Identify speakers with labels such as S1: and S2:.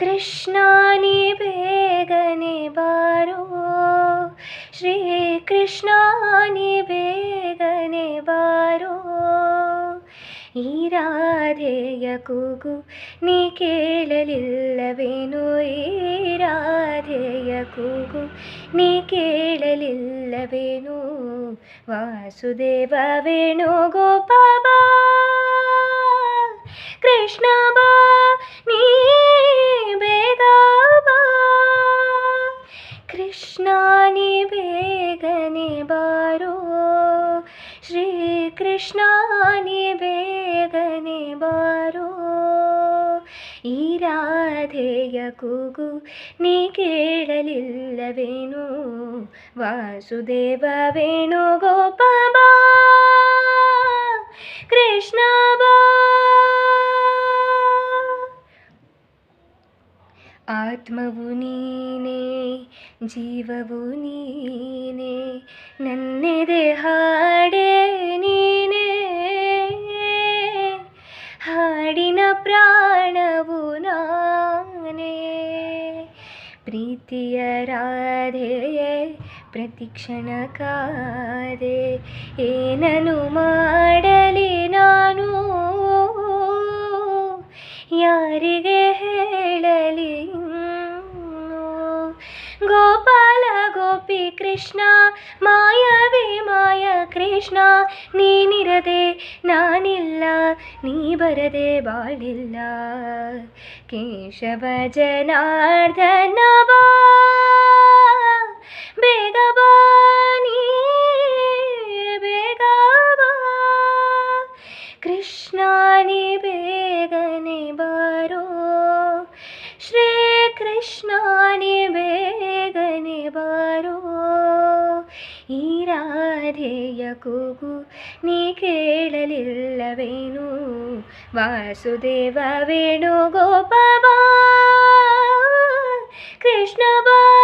S1: ಕೃಷ್ಣ ನೀ ಬೇಗನೆ ಬಾರೋ. ಶ್ರೀ ಕೃಷ್ಣ ನೀ ಬೇಗನೆ ಬಾರೋ. ಈ ರಾಧೆಯ ಕೂಗು ನೀ ಕೇಳಲಿಲ್ಲವೇನು. ಈ ರಾಧೆಯ ಕೂಗು ನೀ ಕೇಳಲಿಲ್ಲವೇನು. ವಾಸುದೇವ ವೇಣು ಗೋಪಾಲ ಕೃಷ್ಣ ಕೃಷ್ಣ ನೀ ಬೇಗನೆ ಬಾರೋ. ಶ್ರೀ ಕೃಷ್ಣಾನಿ ಬೇಗನೆ ಬಾರೋ. ಈ ರಾಧೆಯ ಕೂಗು ನೀ ಕೇಳಲಿಲ್ಲವೇನು? ವಾಸುದೇವ ವೇಣು ಗೋಪಾಲ ಆತ್ಮವು ನೀನೇ, ಜೀವವು ನೀನೇ, ನನ್ನೆದೆ ಹಾಡೆ ನೀನೇ. ಹಾಡಿನ ಪ್ರಾಣವು ನಾನೇ. ಪ್ರೀತಿಯ ರಾಧೆಯೇ ಪ್ರತಿಕ್ಷಣ ಕಾದೆ ಏನನು ಮಾಡಲಿ? ಕೃಷ್ಣ ಮಾಯವೇ ಮಾಯ ಕೃಷ್ಣ ನೀನಿರದೆ ನಾನಿಲ್ಲ ನೀ ಬರದೆ ಬಾಳಿಲ್ಲ ಕೇಶವ ಜನಾರ್ದನ ಬಾ ಬೇಗ ಬಾ ನೀ ಬೇಗ ಬಾ ಕೃಷ್ಣ ನೀ ಬೇಗನೆ ಬಾರೋ ആരേയകൂകു നീ കേളലില്ല വേണു വാസുദേവ വേണു ഗോപവാ. കൃഷ്ണവാ.